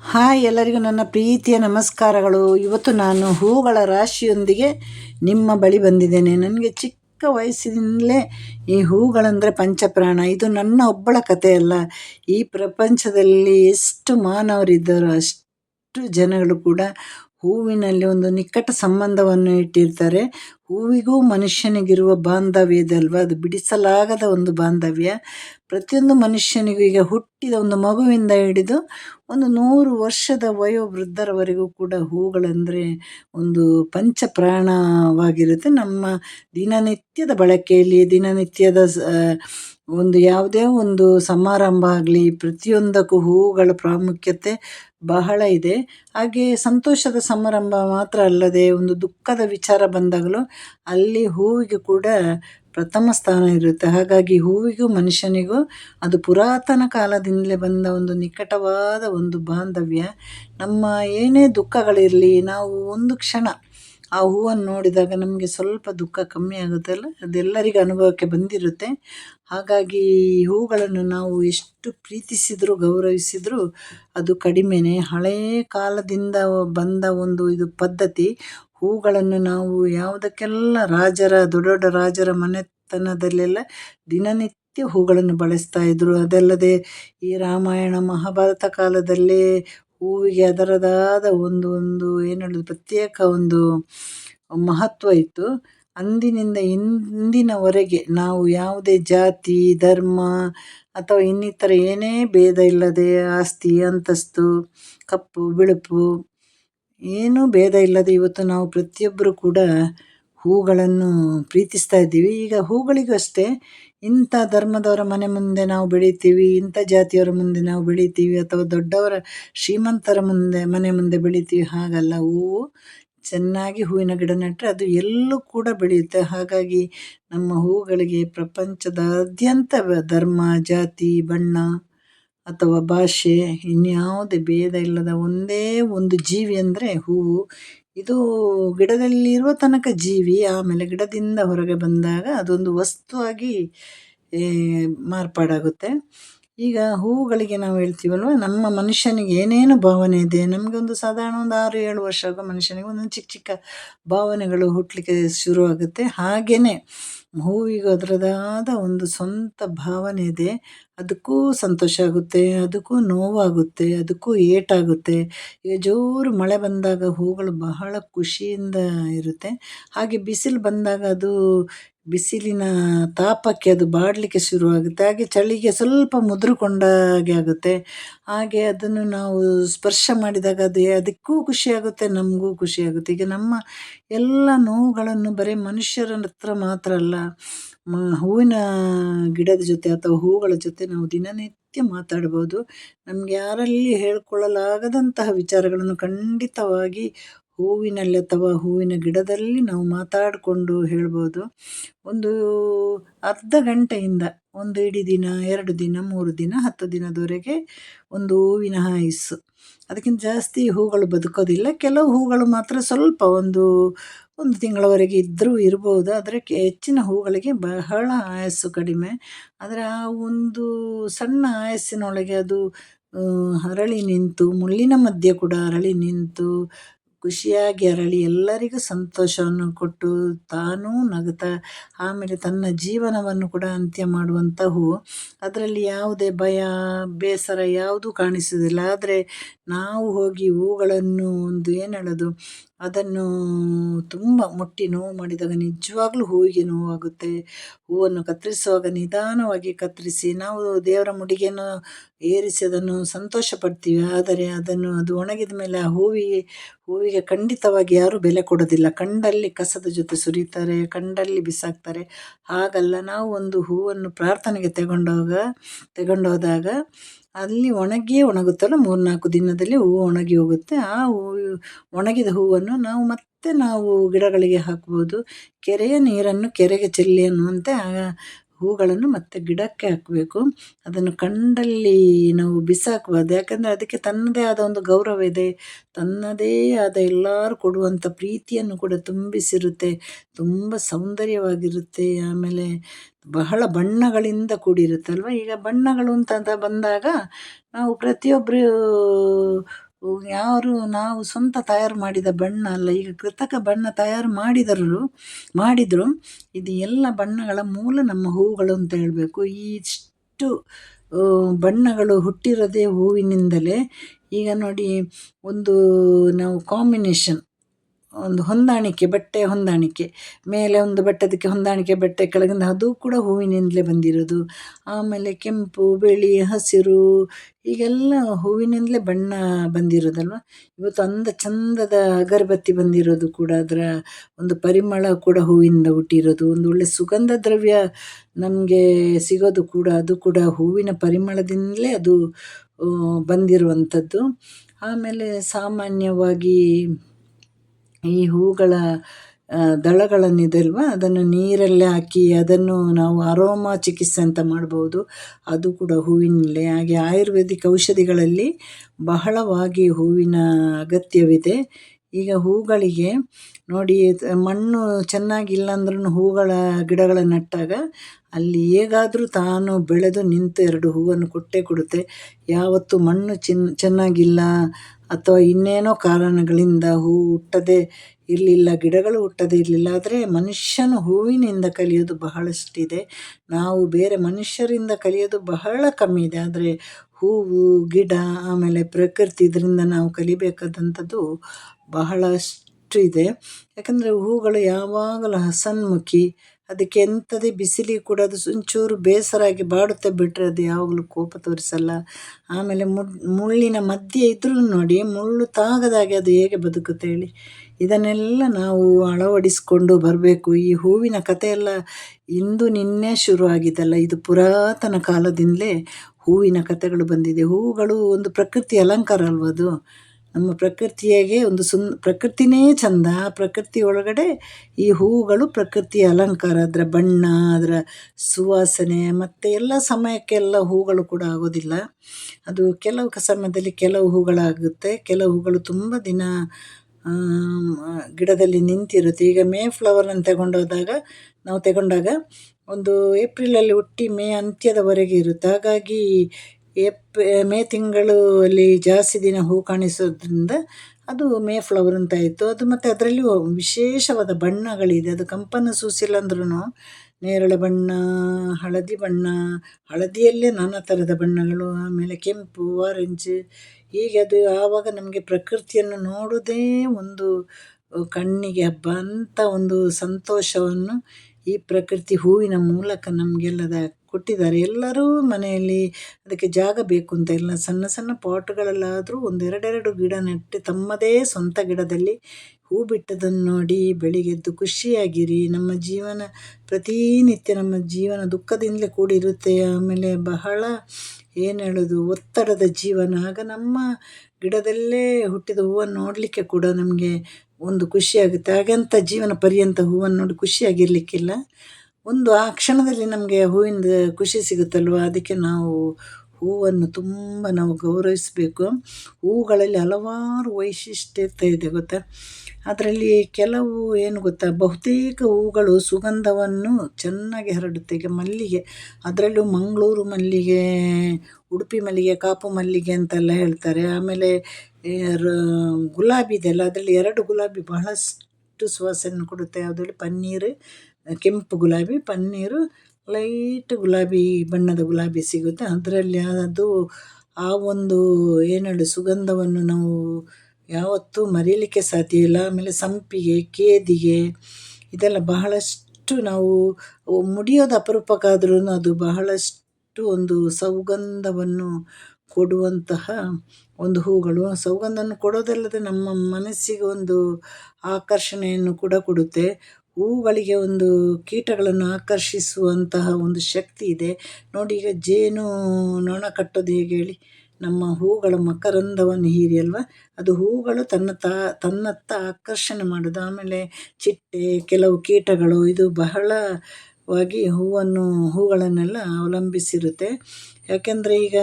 Hi ಎಲ್ಲರಿಗೂ ನನ್ನ ಪ್ರೀತಿಯ ನಮಸ್ಕಾರಗಳು. ಇವತ್ತು ನಾನು ಹೂಗಳ ರಾಶಿಯೊಂದಿಗೆ ನಿಮ್ಮ ಬಳಿ ಬಂದಿದ್ದೇನೆ. ನನಗೆ ಚಿಕ್ಕ ವಯಸ್ಸಿನಿಂದಲೇ ಈ ಹೂಗಳಂದರೆ ಪಂಚಪ್ರಾಣ. ಇದು ನನ್ನ ಒಬ್ಬಳ ಕಥೆ ಅಲ್ಲ. ಈ ಪ್ರಪಂಚದಲ್ಲಿ ಎಷ್ಟು ಮಾನವರಿದ್ದಾರೋ ಅಷ್ಟು ಜನಗಳು ಕೂಡ ಹೂವಿನಲ್ಲಿ ಒಂದು ನಿಕಟ ಸಂಬಂಧವನ್ನು ಇಟ್ಟಿರ್ತಾರೆ. ಹೂವಿಗೂ ಮನುಷ್ಯನಿಗಿರುವ ಬಾಂಧವ್ಯ ಅಲ್ವಾ? ಅದು ಬಿಡಿಸಲಾಗದ ಒಂದು ಬಾಂಧವ್ಯ. ಪ್ರತಿಯೊಂದು ಮನುಷ್ಯನಿಗೂ ಈಗ ಹುಟ್ಟಿದ ಒಂದು ಮಗುವಿಂದ ಹಿಡಿದು ಒಂದು ನೂರು ವರ್ಷದ ವಯೋವೃದ್ಧರವರೆಗೂ ಕೂಡ ಹೂಗಳಂದರೆ ಒಂದು ಪಂಚಪ್ರಾಣವಾಗಿರುತ್ತೆ. ನಮ್ಮ ದಿನನಿತ್ಯದ ಬಳಕೆಯಲ್ಲಿ, ದಿನನಿತ್ಯದ ಒಂದು ಯಾವುದೇ ಒಂದು ಸಮಾರಂಭ ಆಗಲಿ, ಪ್ರತಿಯೊಂದಕ್ಕೂ ಹೂವುಗಳ ಪ್ರಾಮುಖ್ಯತೆ ಬಹಳ ಇದೆ. ಹಾಗೆ ಸಂತೋಷದ ಸಮಾರಂಭ ಮಾತ್ರ ಅಲ್ಲದೆ ಒಂದು ದುಃಖದ ವಿಚಾರ ಬಂದಾಗಲೂ ಅಲ್ಲಿ ಹೂವಿಗೆ ಕೂಡ ಪ್ರಥಮ ಸ್ಥಾನ ಇರುತ್ತೆ. ಹಾಗಾಗಿ ಹೂವಿಗೂ ಮನುಷ್ಯನಿಗೂ ಅದು ಪುರಾತನ ಕಾಲದಿಂದಲೇ ಬಂದ ಒಂದು ನಿಕಟವಾದ ಒಂದು ಬಾಂಧವ್ಯ. ನಮ್ಮ ಏನೇ ದುಃಖಗಳಿರಲಿ, ನಾವು ಒಂದು ಕ್ಷಣ ಆ ಹೂವನ್ನು ನೋಡಿದಾಗ ನಮಗೆ ಸ್ವಲ್ಪ ದುಃಖ ಕಮ್ಮಿ ಆಗುತ್ತಲ್ಲ? ಅದೆಲ್ಲರಿಗೂ ಅನುಭವಕ್ಕೆ ಬಂದಿರುತ್ತೆ. ಹಾಗಾಗಿ ಈ ಹೂಗಳನ್ನು ನಾವು ಎಷ್ಟು ಪ್ರೀತಿಸಿದರೂ, ಗೌರವಿಸಿದರೂ ಅದು ಕಡಿಮೆಯೇ ಹಳೆಯ ಕಾಲದಿಂದ ಬಂದ ಒಂದು ಇದು ಪದ್ಧತಿ, ಹೂಗಳನ್ನು ನಾವು ಯಾವುದಕ್ಕೆಲ್ಲ ರಾಜರ, ದೊಡ್ಡ ದೊಡ್ಡ ರಾಜರ ಮನೆತನದಲ್ಲೆಲ್ಲ ದಿನನಿತ್ಯ ಹೂಗಳನ್ನು ಬಳಸ್ತಾ ಇದ್ದರು ಅದಲ್ಲದೆ ಈ ರಾಮಾಯಣ, ಮಹಾಭಾರತ ಕಾಲದಲ್ಲೇ ಹೂವಿಗೆ ಅದರದಾದ ಒಂದು ಒಂದು ಏನು ಹೇಳೋದು ಪ್ರತ್ಯೇಕ ಒಂದು ಮಹತ್ವ ಇತ್ತು. ಅಂದಿನಿಂದ ಇಂದಿನವರೆಗೆ ನಾವು ಯಾವುದೇ ಜಾತಿ, ಧರ್ಮ ಅಥವಾ ಇನ್ನಿತರ ಏನೇ ಭೇದ ಇಲ್ಲದೆ ಆಸ್ತಿ, ಅಂತಸ್ತು, ಕಪ್ಪು, ಬಿಳುಪು ಏನೂ ಭೇದ ಇಲ್ಲದೆ ಇವತ್ತು ನಾವು ಪ್ರತಿಯೊಬ್ಬರು ಕೂಡ ಹೂಗಳನ್ನು ಪ್ರೀತಿಸ್ತಾ ಇದ್ದೀವಿ. ಈಗ ಹೂಗಳಿಗೂ ಅಷ್ಟೇ ಇಂಥ ಧರ್ಮದವರ ಮನೆ ಮುಂದೆ ನಾವು ಬೆಳಿತೀವಿ, ಇಂಥ ಜಾತಿಯವರ ಮುಂದೆ ನಾವು ಬೆಳಿತೀವಿ ಅಥವಾ ದೊಡ್ಡವರ ಶ್ರೀಮಂತರ ಮುಂದೆ, ಮನೆ ಮುಂದೆ ಬೆಳಿತೀವಿ, ಹಾಗಲ್ಲ. ಹೂವು ಚೆನ್ನಾಗಿ ಹೂವಿನ ಗಿಡ ನೆಟ್ಟರೆ ಅದು ಎಲ್ಲೂ ಕೂಡ ಬೆಳೆಯುತ್ತೆ. ಹಾಗಾಗಿ ನಮ್ಮ ಹೂಗಳಿಗೆ ಪ್ರಪಂಚದಾದ್ಯಂತ ಧರ್ಮ, ಜಾತಿ, ಬಣ್ಣ ಅಥವಾ ಭಾಷೆ ಇನ್ಯಾವುದೇ ಭೇದ ಇಲ್ಲದ ಒಂದೇ ಒಂದು ಜೀವಿ ಅಂದರೆ ಹೂವು. ಇದು ಗಿಡದಲ್ಲಿರುವ ತನಕ ಜೀವಿ. ಆಮೇಲೆ ಗಿಡದಿಂದ ಹೊರಗೆ ಬಂದಾಗ ಅದೊಂದು ವಸ್ತುವಾಗಿ ಮಾರ್ಪಾಡಾಗುತ್ತೆ. ಈಗ ಹೂವುಗಳಿಗೆ ನಾವು ಹೇಳ್ತೀವಲ್ವ, ನಮ್ಮ ಮನುಷ್ಯನಿಗೆ ಏನೇನು ಭಾವನೆ ಇದೆ? ನಮಗೆ ಒಂದು ಸಾಧಾರಣ ಒಂದು ಆರು, ಏಳು ವರ್ಷ ಆಗೋ ಮನುಷ್ಯನಿಗೆ ಒಂದೊಂದು ಚಿಕ್ಕ ಚಿಕ್ಕ ಭಾವನೆಗಳು ಹುಟ್ಟಲಿಕ್ಕೆ ಶುರುವಾಗುತ್ತೆ ಹಾಗೆಯೇ ಹೂವಿಗೂ ಅದರದಾದ ಒಂದು ಸ್ವಂತ ಭಾವನೆ ಇದೆ. ಅದಕ್ಕೂ ಸಂತೋಷ ಆಗುತ್ತೆ, ಅದಕ್ಕೂ ನೋವಾಗುತ್ತೆ, ಅದಕ್ಕೂ ಏಟಾಗುತ್ತೆ. ಈಗ ಜೋರು ಮಳೆ ಬಂದಾಗ ಹೂಗಳು ಬಹಳ ಖುಷಿಯಿಂದ ಇರುತ್ತೆ. ಹಾಗೆ ಬಿಸಿಲು ಬಂದಾಗ ಅದು ಬಿಸಿಲಿನ ತಾಪಕ್ಕೆ ಅದು ಬಾಡಲಿಕ್ಕೆ ಶುರುವಾಗುತ್ತೆ. ಹಾಗೆ ಚಳಿಗೆ ಸ್ವಲ್ಪ ಮುದುರಿಕೊಂಡಾಗೆ ಆಗುತ್ತೆ. ಹಾಗೆ ಅದನ್ನು ನಾವು ಸ್ಪರ್ಶ ಮಾಡಿದಾಗ ಅದು ಅದಕ್ಕೂ ಖುಷಿಯಾಗುತ್ತೆ, ನಮಗೂ ಖುಷಿಯಾಗುತ್ತೆ. ಈಗ ನಮ್ಮ ಎಲ್ಲ ನೋವುಗಳನ್ನು ಬರೀ ಮನುಷ್ಯರ ಹತ್ರ ಮಾತ್ರ ಅಲ್ಲ ಹೂವಿನ ಗಿಡದ ಜೊತೆ ಅಥವಾ ಹೂಗಳ ಜೊತೆ ನಾವು ದಿನನಿತ್ಯ ಮಾತಾಡ್ಬೋದು. ನಮ್ಗೆ ಯಾರಲ್ಲಿ ಹೇಳ್ಕೊಳ್ಳಲಾಗದಂತಹ ವಿಚಾರಗಳನ್ನು ಖಂಡಿತವಾಗಿ ಹೂವಿನಲ್ಲಿ ಅಥವಾ ಹೂವಿನ ಗಿಡದಲ್ಲಿ ನಾವು ಮಾತಾಡಿಕೊಂಡು ಹೇಳ್ಬೋದು. ಒಂದು ಅರ್ಧ ಗಂಟೆಯಿಂದ ಒಂದು ಇಡೀ ದಿನ, ಎರಡು ದಿನ, ಮೂರು ದಿನ, ಹತ್ತು ದಿನದವರೆಗೆ ಒಂದು ಹೂವಿನ ಆಯುಸ್ಸು ಅದಕ್ಕಿಂತ ಜಾಸ್ತಿ ಹೂಗಳು ಬದುಕೋದಿಲ್ಲ. ಕೆಲವು ಹೂಗಳು ಮಾತ್ರ ಸ್ವಲ್ಪ ಒಂದು ಒಂದು ತಿಂಗಳವರೆಗೆ ಇದ್ದರೂ ಇರ್ಬೋದು. ಆದರೆ ಹೆಚ್ಚಿನ ಹೂಗಳಿಗೆ ಬಹಳ ಆಯಸ್ಸು ಕಡಿಮೆ. ಆದರೆ ಆ ಒಂದು ಸಣ್ಣ ಆಯಸ್ಸಿನೊಳಗೆ ಅದು ಅರಳಿ ನಿಂತು, ಮುಳ್ಳಿನ ಮಧ್ಯೆ ಕೂಡ ಅರಳಿ ನಿಂತು ಖುಷಿಯಾಗಿ ಅರಳಿ ಎಲ್ಲರಿಗೂ ಸಂತೋಷವನ್ನು ಕೊಟ್ಟು ತಾನೂ ನಗುತ್ತಾ ಆಮೇಲೆ ತನ್ನ ಜೀವನವನ್ನು ಕೂಡ ಅಂತ್ಯ ಮಾಡುವಂಥ ಹೂವು ಅದರಲ್ಲಿ ಯಾವುದೇ ಭಯ, ಬೇಸರ ಯಾವುದೂ ಕಾಣಿಸುವುದಿಲ್ಲ. ಆದರೆ ನಾವು ಹೋಗಿ ಹೂಗಳನ್ನು ಒಂದು ಏನು ಹೇಳೋದು ಅದನ್ನು ತುಂಬ ಮುಟ್ಟಿ ನೋವು ಮಾಡಿದಾಗ ನಿಜವಾಗ್ಲೂ ಹೂವಿಗೆ ನೋವಾಗುತ್ತೆ. ಹೂವನ್ನು ಕತ್ತರಿಸುವಾಗ ನಿಧಾನವಾಗಿ ಕತ್ತರಿಸಿ, ನಾವು ದೇವರ ಮುಡಿಗೆಯನ್ನು ಏರಿಸಿ ಅದನ್ನು ಸಂತೋಷ ಪಡ್ತೀವಿ ಆದರೆ ಅದನ್ನು, ಅದು ಒಣಗಿದ ಮೇಲೆ ಆ ಹೂವಿಗೆ ಹೂವಿಗೆ ಖಂಡಿತವಾಗಿ ಯಾರೂ ಬೆಲೆ ಕೊಡೋದಿಲ್ಲ. ಕಂಡಲ್ಲಿ ಕಸದ ಜೊತೆ ಸುರಿತಾರೆ, ಕಂಡಲ್ಲಿ ಬಿಸಾಕ್ತಾರೆ. ಹಾಗಲ್ಲ, ನಾವು ಒಂದು ಹೂವನ್ನು ಪ್ರಾರ್ಥನೆಗೆ ತಗೊಂಡೋಗ, ತಗೊಂಡೋದಾಗ ಅಲ್ಲಿ ಒಣಗಿಯೇ ಒಣಗುತ್ತಲ್ಲ, ಮೂರ್ನಾಲ್ಕು ದಿನದಲ್ಲಿ ಹೂವು ಒಣಗಿ ಹೋಗುತ್ತೆ. ಆ ಹೂ ಒಣಗಿದ ಹೂವನ್ನು ನಾವು ಮತ್ತೆ ನಾವು ಗಿಡಗಳಿಗೆ ಹಾಕ್ಬೋದು. ಕೆರೆಯ ನೀರನ್ನು ಕೆರೆಗೆ ಚೆಲ್ಲಿ ಅನ್ನುವಂತೆ ಹೂಗಳನ್ನು ಮತ್ತೆ ಗಿಡಕ್ಕೆ ಹಾಕಬೇಕು. ಅದನ್ನು ಕಂಡಲ್ಲಿ ನಾವು ಬಿಸಾಕಬಾರ್ದು. ಯಾಕಂದರೆ ಅದಕ್ಕೆ ತನ್ನದೇ ಆದ ಒಂದು ಗೌರವ ಇದೆ. ತನ್ನದೇ ಆದ ಎಲ್ಲರೂ ಕೊಡುವಂಥ ಪ್ರೀತಿಯನ್ನು ಕೂಡ ತುಂಬಿಸಿರುತ್ತೆ. ತುಂಬ ಸೌಂದರ್ಯವಾಗಿರುತ್ತೆ. ಆಮೇಲೆ ಬಹಳ ಬಣ್ಣಗಳಿಂದ ಕೂಡಿರುತ್ತಲ್ವ? ಈಗ ಬಣ್ಣಗಳು ಅಂತ ಬಂದಾಗ ನಾವು ಪ್ರತಿಯೊಬ್ಬರು ಯಾರು ನಾವು ಸ್ವಂತ ತಯಾರು ಮಾಡಿದ ಬಣ್ಣ ಅಲ್ಲ, ಈಗ ಕೃತಕ ಬಣ್ಣ ತಯಾರು ಮಾಡಿದರು ಮಾಡಿದರು, ಇದು ಎಲ್ಲ ಬಣ್ಣಗಳ ಮೂಲ ನಮ್ಮ ಹೂವುಗಳು ಅಂತ ಹೇಳಬೇಕು. ಇಷ್ಟು ಬಣ್ಣಗಳು ಹುಟ್ಟಿರೋದೇ ಹೂವಿನಿಂದಲೇ, ಈಗ ನೋಡಿ, ಒಂದು, ನಾವು ಕಾಂಬಿನೇಷನ್ ಒಂದು ಹೊಂದಾಣಿಕೆ ಬಟ್ಟೆ ಹೊಂದಾಣಿಕೆ. ಮೇಲೆ ಒಂದು ಬಟ್ಟೆ, ಅದಕ್ಕೆ ಹೊಂದಾಣಿಕೆ, ಬಟ್ಟೆ, ಕೆಳಗಿಂದ ಅದು ಕೂಡ ಹೂವಿನಿಂದಲೇ ಬಂದಿರೋದು. ಆಮೇಲೆ ಕೆಂಪು, ಬಿಳಿ, ಹಸಿರು ಹೀಗೆಲ್ಲ ಹೂವಿನಿಂದಲೇ ಬಣ್ಣ ಬಂದಿರೋದಲ್ವ? ಇವತ್ತು ಅಂದ ಚಂದದ ಅಗರಬತ್ತಿ ಬಂದಿರೋದು ಕೂಡ ಅದರ ಒಂದು ಪರಿಮಳ ಕೂಡ ಹೂವಿಂದ ಹುಟ್ಟಿರೋದು. ಒಂದು ಒಳ್ಳೆ ಸುಗಂಧ ದ್ರವ್ಯ ನಮಗೆ ಸಿಗೋದು ಕೂಡ, ಅದು ಕೂಡ ಹೂವಿನ ಪರಿಮಳದಿಂದಲೇ ಅದು ಬಂದಿರುವಂಥದ್ದು. ಆಮೇಲೆ ಸಾಮಾನ್ಯವಾಗಿ ಈ ಹೂಗಳ ದಳಗಳನ್ನಿದೆ ಅಲ್ವಾ ಅದನ್ನು ನೀರಲ್ಲಿ ಹಾಕಿ ಅದನ್ನು ನಾವು ಅರೋಮಾ ಚಿಕಿತ್ಸೆ ಅಂತ ಮಾಡ್ಬೋದು. ಅದು ಕೂಡ ಹೂವಿನಲ್ಲೇ. ಹಾಗೆ ಆಯುರ್ವೇದಿಕ್ ಔಷಧಿಗಳಲ್ಲಿ ಬಹಳವಾಗಿ ಹೂವಿನ ಅಗತ್ಯವಿದೆ. ಈಗ ಹೂಗಳಿಗೆ ನೋಡಿ, ಮಣ್ಣು ಚೆನ್ನಾಗಿಲ್ಲ ಅಂದ್ರೂ ಹೂಗಳ ಗಿಡಗಳ ನೆಟ್ಟಾಗ ಅಲ್ಲಿ ಹೇಗಾದರೂ ತಾನು ಬೆಳೆದು ನಿಂತು ಎರಡು ಹೂವನ್ನು ಕೊಟ್ಟೇ ಕೊಡುತ್ತೆ. ಯಾವತ್ತು ಮಣ್ಣು ಚಿನ್, ಚೆನ್ನಾಗಿಲ್ಲ ಅಥವಾ ಇನ್ನೇನೋ ಕಾರಣಗಳಿಂದ ಹೂ ಹುಟ್ಟದೆ ಇರಲಿಲ್ಲ, ಗಿಡಗಳು ಹುಟ್ಟದೇ ಇರಲಿಲ್ಲ, ಆದರೆ ಮನುಷ್ಯನು ಹೂವಿನಿಂದ ಕಲಿಯೋದು ಬಹಳಷ್ಟಿದೆ. ನಾವು ಬೇರೆ ಮನುಷ್ಯರಿಂದ ಕಲಿಯೋದು ಬಹಳ ಕಮ್ಮಿ ಇದೆ, ಆದರೆ ಹೂವು, ಗಿಡ, ಆಮೇಲೆ ಪ್ರಕೃತಿ ಇದರಿಂದ ನಾವು ಕಲಿಬೇಕಾದಂಥದ್ದು ಬಹಳಷ್ಟು ಇದೆ ಯಾಕಂದರೆ ಹೂಗಳು ಯಾವಾಗಲೂ ಹಸನ್ಮುಖಿ ಅದಕ್ಕೆ ಎಂಥದೇ ಬಿಸಿಲಿಗೆ ಕೂಡ ಅದು ಒಂಚೂರು ಬೇಸರ ಆಗಿ ಬಾಡುತ್ತೆ ಬಿಟ್ಟರೆ ಅದು ಯಾವಾಗಲೂ ಕೋಪ ತೋರಿಸಲ್ಲ. ಆಮೇಲೆ ಮುಳ್ಳಿನ ಮಧ್ಯೆ ಇದ್ರೂ ನೋಡಿ, ಮುಳ್ಳು ತಾಗದಾಗೆ ಅದು ಹೇಗೆ ಬದುಕುತ್ತೆ ಹೇಳಿ. ಇದನ್ನೆಲ್ಲ ನಾವು ಅಳವಡಿಸಿಕೊಂಡು ಬರಬೇಕು. ಈ ಹೂವಿನ ಕಥೆಯೆಲ್ಲ ಇಂದು ನಿನ್ನೆ ಶುರು ಆಗಿದ್ದಲ್ಲ ಇದು ಪುರಾತನ ಕಾಲದಿಂದಲೇ ಹೂವಿನ ಕಥೆಗಳು ಬಂದಿದೆ. ಹೂವುಗಳು ಒಂದು ಪ್ರಕೃತಿ ಅಲಂಕಾರ ಅಲ್ವ ಅದು? ನಮ್ಮ ಪ್ರಕೃತಿಯಾಗೆ ಒಂದು ಸುನ್, ಪ್ರಕೃತಿನೇ ಚಂದ ಪ್ರಕೃತಿ ಒಳಗಡೆ ಈ ಹೂವುಗಳು ಪ್ರಕೃತಿಯ ಅಲಂಕಾರ, ಅದರ ಬಣ್ಣ, ಅದರ ಸುವಾಸನೆ, ಮತ್ತು ಎಲ್ಲ ಸಮಯಕ್ಕೆಲ್ಲ ಹೂಗಳು ಕೂಡ ಆಗೋದಿಲ್ಲ. ಅದು ಕೆಲವು ಸಮಯದಲ್ಲಿ ಕೆಲವು ಹೂಗಳಾಗುತ್ತೆ, ಕೆಲವು ಹೂಗಳು ತುಂಬ ದಿನ ಗಿಡದಲ್ಲಿ ನಿಂತಿರುತ್ತೆ. ಈಗ ಮೇ ಫ್ಲವರನ್ನು ತಗೊಂಡೋದಾಗ, ನಾವು ತಗೊಂಡಾಗ ಒಂದು ಏಪ್ರಿಲಲ್ಲಿ ಹುಟ್ಟಿ ಮೇ ಅಂತ್ಯದವರೆಗೆ ಇರುತ್ತೆ. ಹಾಗಾಗಿ ಏಪ್ ಮೇ ತಿಂಗಳು ಅಲ್ಲಿ ಜಾಸ್ತಿ ದಿನ ಹೂ ಕಾಣಿಸೋದ್ರಿಂದ ಅದು ಮೇ ಫ್ಲವರ್ ಅಂತ ಇತ್ತು ಅದು ಮತ್ತು ಅದರಲ್ಲಿ ವಿಶೇಷವಾದ ಬಣ್ಣಗಳಿದೆ. ಅದು ಕಂಪನ ಸೂಸಿಲ್ಲ ಅಂದ್ರೂ ನೇರಳೆ ಬಣ್ಣ, ಹಳದಿ ಬಣ್ಣ, ಹಳದಿಯಲ್ಲೇ ನಾನಾ ಥರದ ಬಣ್ಣಗಳು, ಆಮೇಲೆ ಕೆಂಪು ಆರೆಂಜ್ ಹೀಗೆ ಅದು ಆವಾಗ ನಮಗೆ ಪ್ರಕೃತಿಯನ್ನು ನೋಡೋದೇ ಒಂದು ಕಣ್ಣಿಗೆ ಹಬ್ಬ ಅಂತ ಒಂದು ಸಂತೋಷವನ್ನು ಈ ಪ್ರಕೃತಿ ಹೂವಿನ ಮೂಲಕ ನಮಗೆಲ್ಲದ ಕೊಟ್ಟಿದ್ದಾರೆ. ಎಲ್ಲರೂ ಮನೆಯಲ್ಲಿ ಅದಕ್ಕೆ ಜಾಗ ಬೇಕು ಅಂತ ಇಲ್ಲ ಸಣ್ಣ ಸಣ್ಣ ಪಾಟ್ಗಳಲ್ಲಾದರೂ ಒಂದೆರಡೆರಡು ಗಿಡ ನೆಟ್ಟು ತಮ್ಮದೇ ಸ್ವಂತ ಗಿಡದಲ್ಲಿ ಹೂ ಬಿಟ್ಟದನ್ನು ನೋಡಿ ಬೆಳಿಗ್ಗೆದ್ದು ಖುಷಿಯಾಗಿರಿ. ನಮ್ಮ ಜೀವನ ಪ್ರತಿನಿತ್ಯ ನಮ್ಮ ಜೀವನ ದುಃಖದಿಂದಲೇ ಕೂಡಿರುತ್ತೆ. ಆಮೇಲೆ ಬಹಳ ಏನು ಹೇಳೋದು, ಒತ್ತಡದ ಜೀವನ. ಆಗ ನಮ್ಮ ಗಿಡದಲ್ಲೇ ಹುಟ್ಟಿದ ಹೂವನ್ನು ನೋಡಲಿಕ್ಕೆ ಕೂಡ ನಮಗೆ ಒಂದು ಖುಷಿಯಾಗುತ್ತೆ. ಹಾಗಂತ ಜೀವನ ಪರ್ಯಂತ ಹೂವನ್ನು ನೋಡಿ ಖುಷಿಯಾಗಿರಲಿಕ್ಕಿಲ್ಲ. ಒಂದು ಆ ಕ್ಷಣದಲ್ಲಿ ನಮಗೆ ಹೂವಿಂದ ಖುಷಿ ಸಿಗುತ್ತಲ್ವ? ಅದಕ್ಕೆ ನಾವು ಹೂವನ್ನು ತುಂಬ ನಾವು ಗೌರವಿಸಬೇಕು. ಹೂಗಳಲ್ಲಿ ಹಲವಾರು ವೈಶಿಷ್ಟ್ಯತೆ ಇದೆ ಗೊತ್ತಾ? ಅದರಲ್ಲಿ ಕೆಲವು ಏನು ಗೊತ್ತಾ? ಬಹುತೇಕ ಹೂಗಳು ಸುಗಂಧವನ್ನು ಚೆನ್ನಾಗಿ ಹರಡುತ್ತೆ. ಈಗ ಮಲ್ಲಿಗೆ, ಅದರಲ್ಲೂ ಮಂಗಳೂರು ಮಲ್ಲಿಗೆ, ಉಡುಪಿ ಮಲ್ಲಿಗೆ, ಕಾಪು ಮಲ್ಲಿಗೆ ಅಂತೆಲ್ಲ ಹೇಳ್ತಾರೆ. ಆಮೇಲೆ ಗುಲಾಬಿ ಇದೆಯಲ್ಲ, ಅದರಲ್ಲಿ ಎರಡು ಗುಲಾಬಿ ಬಹಳಷ್ಟು ಸುವಾಸನೆ ಕೊಡುತ್ತೆ. ಅದರಲ್ಲಿ ಪನ್ನೀರು ಕೆಂಪು ಗುಲಾಬಿ, ಪನ್ನೀರು, ಲೈಟ್ ಗುಲಾಬಿ, ಬಣ್ಣದ ಗುಲಾಬಿ ಸಿಗುತ್ತೆ. ಅದರಲ್ಲಿ ಅದು ಆ ಒಂದು ಏನೇಳು ಸುಗಂಧವನ್ನು ನಾವು ಯಾವತ್ತೂ ಮರೀಲಿಕ್ಕೆ ಸಾಧ್ಯ ಇಲ್ಲ. ಆಮೇಲೆ ಸಂಪಿಗೆ, ಕೇದಿಗೆ ಇದೆಲ್ಲ ಬಹಳಷ್ಟು ನಾವು ಮುಡಿಯೋದು ಅಪರೂಪಕ್ಕಾದ್ರೂ ಅದು ಬಹಳಷ್ಟು ಒಂದು ಸೌಗಂಧವನ್ನು ಕೊಡುವಂತಹ ಒಂದು ಹೂಗಳು. ಸುಗಂಧವನ್ನು ಕೊಡೋದಲ್ಲದೆ ನಮ್ಮ ಮನಸ್ಸಿಗೆ ಒಂದು ಆಕರ್ಷಣೆಯನ್ನು ಕೂಡ ಕೊಡುತ್ತೆ. ಹೂಗಳಿಗೆ ಒಂದು ಕೀಟಗಳನ್ನು ಆಕರ್ಷಿಸುವಂತಹ ಒಂದು ಶಕ್ತಿ ಇದೆ. ನೋಡಿ, ಈಗ ಜೇನು ನೊಣ ಕಟ್ಟೋದು ಹೇಗೆ ಹೇಳಿ? ನಮ್ಮ ಹೂಗಳ ಮಕರಂದವನ್ನು ಹೀರಿ, ಅಲ್ವಾ? ಅದು ಹೂಗಳು ತನ್ನ ತಾ, ತನ್ನತ್ತ ಆಕರ್ಷಣೆ ಮಾಡೋದು. ಆಮೇಲೆ ಚಿಟ್ಟೆ, ಕೆಲವು ಕೀಟಗಳು, ಇದು ಬಹಳವಾಗಿ ಹೂವನ್ನು, ಹೂಗಳನ್ನೆಲ್ಲ ಅವಲಂಬಿಸಿರುತ್ತೆ. ಯಾಕೆಂದರೆ ಈಗ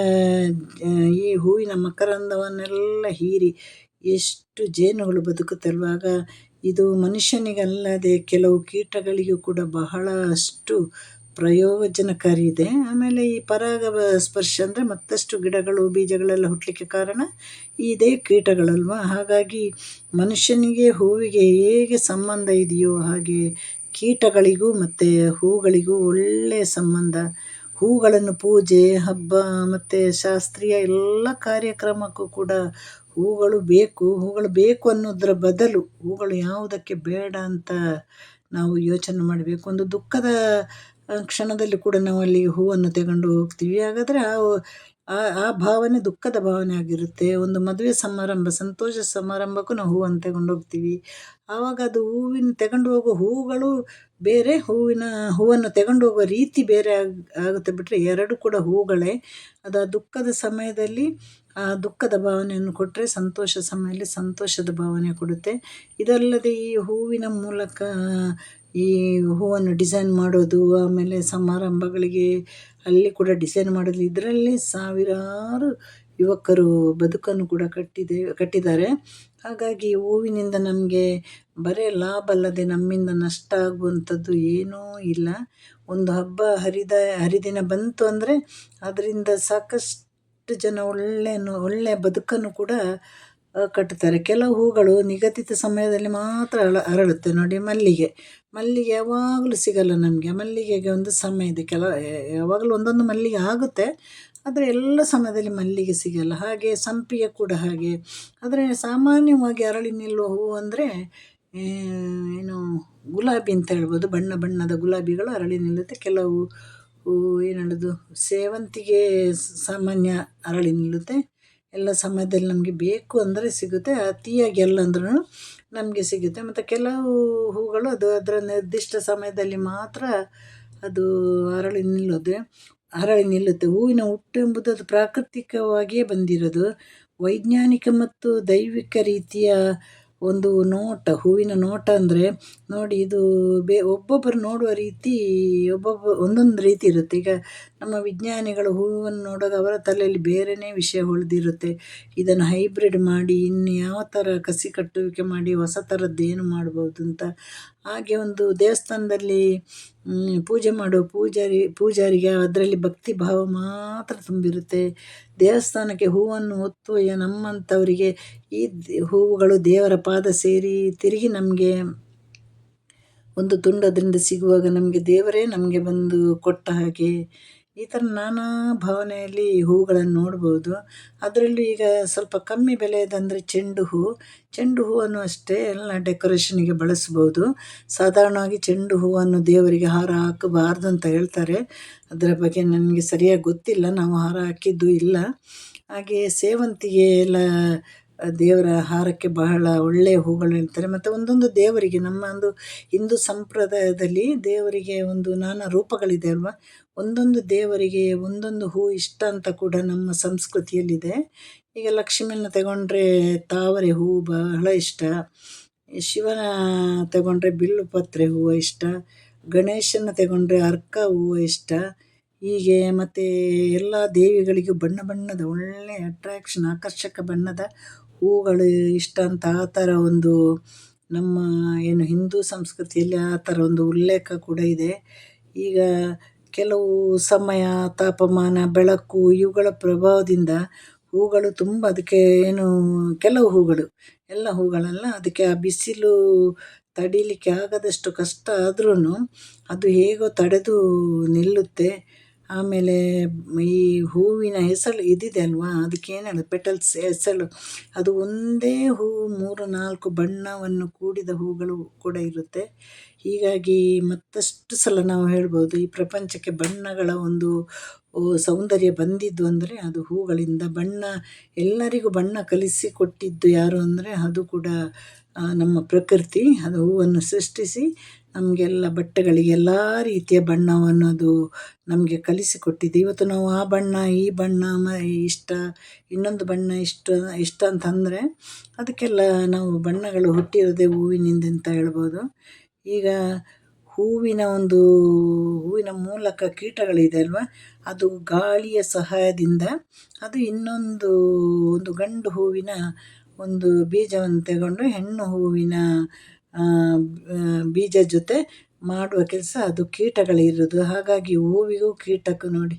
ಈ ಹೂವಿನ ಮಕರಂದವನ್ನೆಲ್ಲ ಹೀರಿ ಎಷ್ಟು ಜೇನುಗಳು ಬದುಕುತ್ತಲ್ವ ಆಗ ಇದು ಮನುಷ್ಯನಿಗಲ್ಲದೆ ಕೆಲವು ಕೀಟಗಳಿಗೂ ಕೂಡ ಬಹಳಷ್ಟು ಪ್ರಯೋಜನಕಾರಿ ಇದೆ ಆಮೇಲೆ ಈ ಪರಾಗ ಸ್ಪರ್ಶ ಅಂದರೆ ಮತ್ತಷ್ಟು ಗಿಡಗಳು, ಬೀಜಗಳೆಲ್ಲ ಹುಟ್ಟಲಿಕ್ಕೆ ಕಾರಣ ಇದೇ ಕೀಟಗಳಲ್ವ? ಹಾಗಾಗಿ ಮನುಷ್ಯನಿಗೆ ಹೂವಿಗೆ ಹೇಗೆ ಸಂಬಂಧ ಇದೆಯೋ ಹಾಗೆ ಕೀಟಗಳಿಗೂ ಮತ್ತು ಹೂಗಳಿಗೂ ಒಳ್ಳೆಯ ಸಂಬಂಧ. ಹೂಗಳನ್ನು ಪೂಜೆ, ಹಬ್ಬ ಮತ್ತು ಶಾಸ್ತ್ರೀಯ ಎಲ್ಲ ಕಾರ್ಯಕ್ರಮಕ್ಕೂ ಕೂಡ ಹೂಗಳು ಬೇಕು ಹೂಗಳು ಬೇಕು ಅನ್ನೋದರ ಬದಲು ಹೂಗಳು ಯಾವುದಕ್ಕೆ ಬೇಡ ಅಂತ ನಾವು ಯೋಚನೆ ಮಾಡಬೇಕು. ಒಂದು ದುಃಖದ ಕ್ಷಣದಲ್ಲಿ ಕೂಡ ನಾವು ಅಲ್ಲಿ ಹೂವನ್ನು ತಗೊಂಡು ಹೋಗ್ತೀವಿ. ಹಾಗಾದರೆ ಆ ಆ ಆ ಭಾವನೆ ದುಃಖದ ಭಾವನೆ ಆಗಿರುತ್ತೆ. ಒಂದು ಮದುವೆ ಸಮಾರಂಭ, ಸಂತೋಷ ಸಮಾರಂಭಕ್ಕೂ ನಾವು ಹೂವನ್ನು ತಗೊಂಡು ಹೋಗ್ತೀವಿ ಆವಾಗ ಅದು ಹೂವಿನ ತಗೊಂಡು ಹೋಗೋ ಹೂಗಳು ಬೇರೆ, ಹೂವಿನ, ಹೂವನ್ನು ತಗೊಂಡು ಹೋಗೋ ರೀತಿ ಬೇರೆ ಆಗ, ಆಗುತ್ತೆ ಬಿಟ್ಟರೆ ಎರಡು ಕೂಡ ಹೂಗಳೇ. ಅದು ಆ ದುಃಖದ ಸಮಯದಲ್ಲಿ ಆ ದುಃಖದ ಭಾವನೆಯನ್ನು ಕೊಟ್ಟರೆ ಸಂತೋಷ ಸಮಯದಲ್ಲಿ ಸಂತೋಷದ ಭಾವನೆ ಕೊಡುತ್ತೆ. ಇದಲ್ಲದೆ ಈ ಹೂವಿನ ಮೂಲಕ ಈ ಹೂವನ್ನು ಡಿಸೈನ್ ಮಾಡೋದು, ಆಮೇಲೆ ಸಮಾರಂಭಗಳಿಗೆ ಅಲ್ಲಿ ಕೂಡ ಡಿಸೈನ್ ಮಾಡೋದು, ಇದರಲ್ಲಿ ಸಾವಿರಾರು ಯುವಕರು ಬದುಕನ್ನು ಕೂಡ ಕಟ್ಟಿದೆ, ಕಟ್ಟಿದ್ದಾರೆ. ಹಾಗಾಗಿ ಹೂವಿನಿಂದ ನಮಗೆ ಬರೇ ಲಾಭ ಅಲ್ಲದೆ ನಮ್ಮಿಂದ ನಷ್ಟ ಆಗುವಂಥದ್ದು ಏನೂ ಇಲ್ಲ. ಒಂದು ಹಬ್ಬ ಹರಿದ, ಹರಿದಿನ ಬಂತು ಅಂದರೆ ಅದರಿಂದ ಸಾಕಷ್ಟು ಜನ ಒಳ್ಳೆಯ ಒಳ್ಳೆಯ ಬದುಕನ್ನು ಕೂಡ ಕಟ್ಟುತ್ತಾರೆ ಕೆಲವು ಹೂಗಳು ನಿಗದಿತ ಸಮಯದಲ್ಲಿ ಮಾತ್ರ ಅಳ, ಅರಳುತ್ತೆ. ನೋಡಿ ಮಲ್ಲಿಗೆ. ಮಲ್ಲಿಗೆ ಯಾವಾಗಲೂ ಸಿಗಲ್ಲ ನಮಗೆ. ಮಲ್ಲಿಗೆಗೆ ಒಂದು ಸಮಯ ಇದೆ. ಕೆಲ, ಯಾವಾಗಲೂ ಒಂದೊಂದು ಮಲ್ಲಿಗೆ ಆಗುತ್ತೆ. ಆದರೆ ಎಲ್ಲ ಸಮಯದಲ್ಲಿ ಮಲ್ಲಿಗೆ ಸಿಗಲ್ಲ. ಹಾಗೆ ಸಂಪಿಗೆ ಕೂಡ ಹಾಗೆ. ಆದರೆ ಸಾಮಾನ್ಯವಾಗಿ ಅರಳಿ ನಿಲ್ಲುವ ಹೂವು ಅಂದರೆ ಏನು ಗುಲಾಬಿ ಅಂತ ಹೇಳ್ಬೋದು. ಬಣ್ಣ ಬಣ್ಣದ ಗುಲಾಬಿಗಳು ಅರಳಿ ನಿಲ್ಲುತ್ತೆ. ಕೆಲವು ಏನು ಹೇಳೋದು, ಸೇವಂತಿಗೆ ಸಾಮಾನ್ಯ ಅರಳಿ ನಿಲ್ಲುತ್ತೆ. ಎಲ್ಲ ಸಮಯದಲ್ಲಿ ನಮಗೆ ಬೇಕು ಅಂದರೆ ಸಿಗುತ್ತೆ. ಅತಿಯಾಗಿ ಎಲ್ಲ ಅಂದ್ರೂ ನಮಗೆ ಸಿಗುತ್ತೆ. ಮತ್ತು ಕೆಲವು ಹೂಗಳು ಅದು ಅದರ ನಿರ್ದಿಷ್ಟ ಸಮಯದಲ್ಲಿ ಮಾತ್ರ ಅದು ಅರಳಿ ನಿಲ್ಲೋದು ಅರಳಿ ನಿಲ್ಲುತ್ತೆ. ಹೂವಿನ ಹುಟ್ಟು ಎಂಬುದು ಅದು ಪ್ರಾಕೃತಿಕವಾಗಿಯೇ ಬಂದಿರೋದು. ವೈಜ್ಞಾನಿಕ ಮತ್ತು ದೈವಿಕ ರೀತಿಯ ಒಂದು ನೋಟ, ಹೂವಿನ ನೋಟ ಅಂದರೆ ನೋಡಿ ಇದು ಬೇ ಒಬ್ಬೊಬ್ಬರು ನೋಡುವ ರೀತಿ, ಒಬ್ಬೊಬ್ಬ ಒಂದೊಂದು ರೀತಿ ಇರುತ್ತೆ. ಈಗ ನಮ್ಮ ವಿಜ್ಞಾನಿಗಳು ಹೂವನ್ನು ನೋಡುವಾಗ ಅವರ ತಲೆಯಲ್ಲಿ ಬೇರೆಯೇ ವಿಷಯ ಉಳಿದಿರುತ್ತೆ ಇದನ್ನು ಹೈಬ್ರಿಡ್ ಮಾಡಿ ಇನ್ನು ಯಾವ ಥರ ಕಸಿ ಕಟ್ಟುವಿಕೆ ಮಾಡಿ ಹೊಸ ಥರದ್ದು ಏನು ಮಾಡ್ಬೋದು ಅಂತ. ಹಾಗೆ ಒಂದು ದೇವಸ್ಥಾನದಲ್ಲಿ ಪೂಜೆ ಮಾಡೋ ಪೂಜಾರಿ, ಪೂಜಾರಿಗೆ ಅದರಲ್ಲಿ ಭಕ್ತಿ ಭಾವ ಮಾತ್ರ ತುಂಬಿರುತ್ತೆ. ದೇವಸ್ಥಾನಕ್ಕೆ ಹೂವನ್ನು ಹೊತ್ತು ನಮ್ಮಂಥವರಿಗೆ ಈ ಹೂವುಗಳು ದೇವರ ಪಾದ ಸೇರಿ ತಿರುಗಿ ನಮಗೆ ಒಂದು ತುಂಡು ಅದರಿಂದ ಸಿಗುವಾಗ ನಮಗೆ ದೇವರೇ ನಮಗೆ ಬಂದು ಕೊಟ್ಟ ಹಾಗೆ ಈ ಥರ ನಾನಾ ಭಾವನೆಯಲ್ಲಿ ಹೂಗಳನ್ನು ನೋಡ್ಬೋದು. ಅದರಲ್ಲೂ ಈಗ ಸ್ವಲ್ಪ ಕಮ್ಮಿ ಬೆಲೆಯದಂದರೆ ಚೆಂಡು ಹೂ. ಚೆಂಡು ಹೂವನ್ನು ಅಷ್ಟೇ ಎಲ್ಲ ಡೆಕೋರೇಷನಿಗೆ ಬಳಸ್ಬೋದು. ಸಾಧಾರಣವಾಗಿ ಚೆಂಡು ಹೂವನ್ನು ದೇವರಿಗೆ ಹಾರ ಹಾಕಬಾರ್ದು ಅಂತ ಹೇಳ್ತಾರೆ. ಅದರ ಬಗ್ಗೆ ನನಗೆ ಸರಿಯಾಗಿ ಗೊತ್ತಿಲ್ಲ. ನಾವು ಹಾರ ಹಾಕಿದ್ದು ಇಲ್ಲ. ಹಾಗೆ ಸೇವಂತಿಗೆ ಎಲ್ಲ ದೇವರ ಹಾರಕ್ಕೆ ಬಹಳ ಒಳ್ಳೆಯ ಹೂಗಳು ಹೇಳ್ತಾರೆ. ಮತ್ತು ಒಂದೊಂದು ದೇವರಿಗೆ, ನಮ್ಮ ಒಂದು ಹಿಂದೂ ಸಂಪ್ರದಾಯದಲ್ಲಿ ದೇವರಿಗೆ ಒಂದು ನಾನಾ ರೂಪಗಳಿದೆ ಅಲ್ವಾ? ಒಂದೊಂದು ದೇವರಿಗೆ ಒಂದೊಂದು ಹೂ ಇಷ್ಟ ಅಂತ ಕೂಡ ನಮ್ಮ ಸಂಸ್ಕೃತಿಯಲ್ಲಿದೆ. ಈಗ ಲಕ್ಷ್ಮಿಯನ್ನು ತಗೊಂಡ್ರೆ ತಾವರೆ ಹೂ ಬಹಳ ಇಷ್ಟ. ಶಿವನ ತಗೊಂಡ್ರೆ ಬಿಲ್ಲು ಪತ್ರೆ ಹೂವು ಇಷ್ಟ. ಗಣೇಶನ ತಗೊಂಡ್ರೆ ಅರ್ಕ ಹೂವು ಇಷ್ಟ. ಹೀಗೆ ಮತ್ತು ಎಲ್ಲ ದೇವಿಗಳಿಗೂ ಬಣ್ಣ ಬಣ್ಣದ ಒಳ್ಳೆಯ ಅಟ್ರಾಕ್ಷನ್ ಆಕರ್ಷಕ ಬಣ್ಣದ ಹೂಗಳು ಇಷ್ಟ ಅಂತ ಆ ಥರ ಒಂದು ನಮ್ಮ ಏನು ಹಿಂದೂ ಸಂಸ್ಕೃತಿಯಲ್ಲಿ ಆ ಥರ ಒಂದು ಉಲ್ಲೇಖ ಕೂಡ ಇದೆ. ಈಗ ಕೆಲವು ಸಮಯ, ತಾಪಮಾನ, ಬೆಳಕು ಇವುಗಳ ಪ್ರಭಾವದಿಂದ ಹೂಗಳು ತುಂಬ ಅದಕ್ಕೆ ಏನು ಕೆಲವು ಹೂಗಳು, ಎಲ್ಲ ಹೂಗಳಲ್ಲ ಅದಕ್ಕೆ ಆ ಬಿಸಿಲು ತಡೀಲಿಕ್ಕೆ ಆಗದಷ್ಟು ಕಷ್ಟ ಆದ್ರೂ ಅದು ಹೇಗೋ ತಡೆದು ನಿಲ್ಲುತ್ತೆ. ಆಮೇಲೆ ಈ ಹೂವಿನ ಹೆಸಲು ಇದಿದೆ ಅಲ್ವಾ? ಅದಕ್ಕೆ ಏನು ಹೇಳೋದು ಪೆಟಲ್ಸ್ ಹೆಸಲು ಅದು ಒಂದೇ ಹೂವು ಮೂರು, ನಾಲ್ಕು ಬಣ್ಣವನ್ನು ಕೂಡಿದ ಹೂಗಳು ಕೂಡ ಇರುತ್ತೆ. ಹೀಗಾಗಿ ಮತ್ತಷ್ಟು ಸಲ ನಾವು ಹೇಳ್ಬೋದು, ಈ ಪ್ರಪಂಚಕ್ಕೆ ಬಣ್ಣಗಳ ಒಂದು ಸೌಂದರ್ಯ ಬಂದಿದ್ದು ಅಂದರೆ ಅದು ಹೂಗಳಿಂದ ಬಣ್ಣ, ಎಲ್ಲರಿಗೂ ಬಣ್ಣ ಕಲಿಸಿ ಕೊಟ್ಟಿದ್ದು ಯಾರು ಅಂದರೆ ಅದು ಕೂಡ ನಮ್ಮ ಪ್ರಕೃತಿ. ಅದು ಹೂವನ್ನು ಸೃಷ್ಟಿಸಿ ನಮಗೆಲ್ಲ ಬಟ್ಟೆಗಳಿಗೆ ಎಲ್ಲ ರೀತಿಯ ಬಣ್ಣವನ್ನು ಅದು ನಮಗೆ ಕಲಿಸಿಕೊಟ್ಟಿದೆ. ಇವತ್ತು ನಾವು ಆ ಬಣ್ಣ, ಈ ಬಣ್ಣ, ಮ ಇಷ್ಟ, ಇನ್ನೊಂದು ಬಣ್ಣ ಇಷ್ಟ ಇಷ್ಟ ಅಂತಂದರೆ ಅದಕ್ಕೆಲ್ಲ ನಾವು ಬಣ್ಣಗಳು ಹುಟ್ಟಿರೋದೇ ಹೂವಿನಿಂದ ಅಂತ ಹೇಳ್ಬೋದು. ಈಗ ಹೂವಿನ ಒಂದು, ಹೂವಿನ ಮೂಲಕ ಕೀಟಗಳಿದೆ ಅಲ್ವಾ? ಅದು ಗಾಳಿಯ ಸಹಾಯದಿಂದ ಅದು ಇನ್ನೊಂದು, ಒಂದು ಗಂಡು ಹೂವಿನ ಒಂದು ಬೀಜವನ್ನು ತಗೊಂಡು ಹೆಣ್ಣು ಹೂವಿನ ಬೀಜ ಜೊತೆ ಮಾಡುವ ಕೆಲಸ ಅದು ಕೀಟಗಳಿರೋದು ಹಾಗಾಗಿ ಹೂವಿಗೂ ಕೀಟಕ್ಕೂ ನೋಡಿ,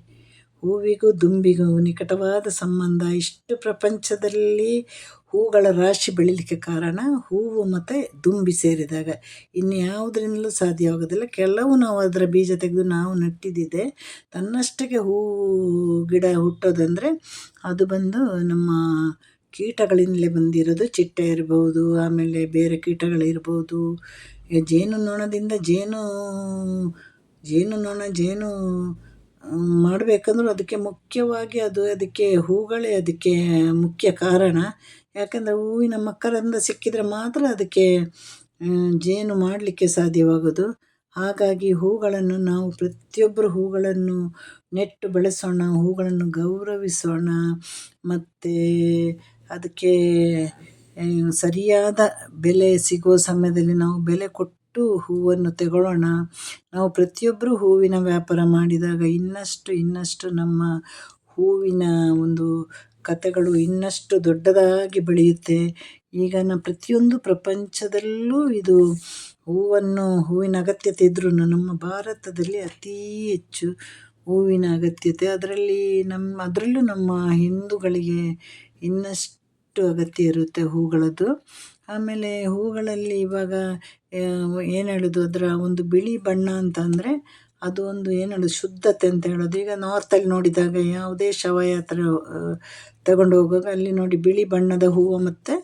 ಹೂವಿಗೂ ದುಂಬಿಗೂ ನಿಕಟವಾದ ಸಂಬಂಧ. ಇಷ್ಟು ಪ್ರಪಂಚದಲ್ಲಿ ಹೂಗಳ ರಾಶಿ ಬೆಳೀಲಿಕ್ಕೆ ಕಾರಣ ಹೂವು ಮತ್ತು ದುಂಬಿ ಸೇರಿದಾಗ. ಇನ್ಯಾವುದರಿಂದಲೂ ಸಾಧ್ಯವಾಗೋದಿಲ್ಲ. ಕೆಲವು ನಾವು ಅದರ ಬೀಜ ತೆಗೆದು ನಾವು ನೆಟ್ಟಿದ್ದಿದೆ. ತನ್ನಷ್ಟಕ್ಕೆ ಹೂವು ಗಿಡ ಹುಟ್ಟೋದಂದರೆ ಅದು ಬಂದು ನಮ್ಮ ಕೀಟಗಳಿಂದಲೇ ಬಂದಿರೋದು. ಚಿಟ್ಟೆ ಇರ್ಬೋದು, ಆಮೇಲೆ ಬೇರೆ ಕೀಟಗಳಿರ್ಬೋದು. ಜೇನು ನೊಣದಿಂದ ಜೇನು ಜೇನುನೊಣ ಜೇನು ಮಾಡಬೇಕಂದ್ರೂ ಅದಕ್ಕೆ ಮುಖ್ಯವಾಗಿ ಅದು ಅದಕ್ಕೆ ಹೂಗಳೇ ಅದಕ್ಕೆ ಮುಖ್ಯ ಕಾರಣ. ಯಾಕಂದರೆ ಹೂವಿನ ಮಕರಂದ ಸಿಕ್ಕಿದರೆ ಮಾತ್ರ ಅದಕ್ಕೆ ಜೇನು ಮಾಡಲಿಕ್ಕೆ ಸಾಧ್ಯವಾಗೋದು. ಹಾಗಾಗಿ ಹೂಗಳನ್ನು ನಾವು ಪ್ರತಿಯೊಬ್ಬರು ಹೂಗಳನ್ನು ನೆಟ್ಟು ಬೆಳೆಸೋಣ, ಹೂಗಳನ್ನು ಗೌರವಿಸೋಣ. ಮತ್ತು ಅದಕ್ಕೆ ಸರಿಯಾದ ಬೆಲೆ ಸಿಗೋ ಸಮಯದಲ್ಲಿ ನಾವು ಬೆಲೆ ಕೊಟ್ಟು ಹೂವನ್ನು ತಗೊಳ್ಳೋಣ. ನಾವು ಪ್ರತಿಯೊಬ್ಬರು ಹೂವಿನ ವ್ಯಾಪಾರ ಮಾಡಿದಾಗ ಇನ್ನಷ್ಟು ಇನ್ನಷ್ಟು ನಮ್ಮ ಹೂವಿನ ಒಂದು ಕಥೆಗಳು ಇನ್ನಷ್ಟು ದೊಡ್ಡದಾಗಿ ಬೆಳೆಯುತ್ತೆ. ಈಗ ನಮ್ಮ ಪ್ರತಿಯೊಂದು ಪ್ರಪಂಚದಲ್ಲೂ ಇದು ಹೂವನ್ನು, ಹೂವಿನ ಅಗತ್ಯತೆ ಇದ್ರೂ ನಮ್ಮ ಭಾರತದಲ್ಲಿ ಅತೀ ಹೆಚ್ಚು ಹೂವಿನ ಅಗತ್ಯತೆ. ಅದರಲ್ಲಿ ನಮ್ಮ, ಅದರಲ್ಲೂ ನಮ್ಮ ಹಿಂದೂಗಳಿಗೆ ಇನ್ನಷ್ಟು ಅಗತ್ಯ ಇರುತ್ತೆ ಹೂಗಳದ್ದು. ಆಮೇಲೆ ಹೂಗಳಲ್ಲಿ ಇವಾಗ ಏನು ಹೇಳೋದು ಅದರ ಒಂದು ಬಿಳಿ ಬಣ್ಣ ಅಂತ ಅಂದರೆ ಅದು ಒಂದು ಏನು ಹೇಳೋದು ಶುದ್ಧತೆ ಅಂತ ಹೇಳೋದು. ಈಗ ನಾರ್ತಲ್ಲಿ ನೋಡಿದಾಗ ಯಾವುದೇ ಶವಯಾತ್ರೆ ತಗೊಂಡು ಹೋಗುವಾಗ ಅಲ್ಲಿ ನೋಡಿ ಬಿಳಿ ಬಣ್ಣದ ಹೂವು ಮತ್ತು